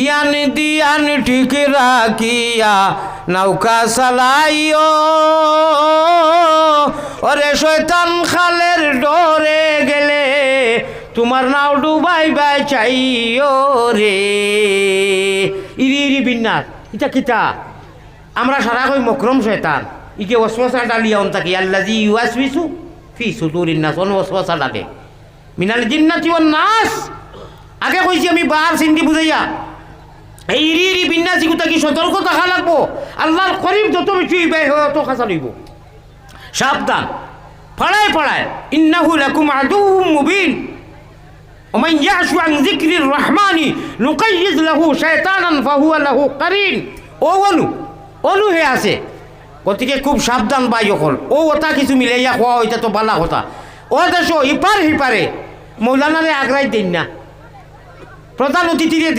ইয়ান দিয়ান ঠিক রাখিয়া নৌকা চালাইও। ওরে শয়তান খালের ডরে গেলে তোমার নাও ডুবাই বাই চাইও রে। ইরি ইরি বিন্যাস, ইটা কিতা আমরা সারা কই মকরম শয়তান। ইকে ওসওয়াসা ডালিয়া অন থাকি আল্লাজি ইউয়াসবিসু ফি সুদুরিন নাস, অন ওসওয়াসা ডালে মিনাল জিন্নাতি ওয়ান নাস। আগে কইছি আমি বার সিন্দি বুঝাইয়া। এই ইরি ইরি বিন্যাসী কোথা কি সতর্ক থাকা লাগবো আল্লাহর করিম যত বেশি ব্যয় হয় অত খাসা লইব সাবধান পড়ায় পড়ায় ইন্নাহু লাকুম আদুউম মুবিন ومن يعش عن ذكر الرحمن نقيض له شيطانا فهو له قرين ও অনু অনু হে আছে গতিকে খুব সাবধান বাই অকল ও ওটা কিছু মিলাইয়া খোয়া ওইটা তো বালা কথা ও দেশ ইপার হিপারে মৌলানারে আগ্রাই দিন না প্রধান অতিথিরে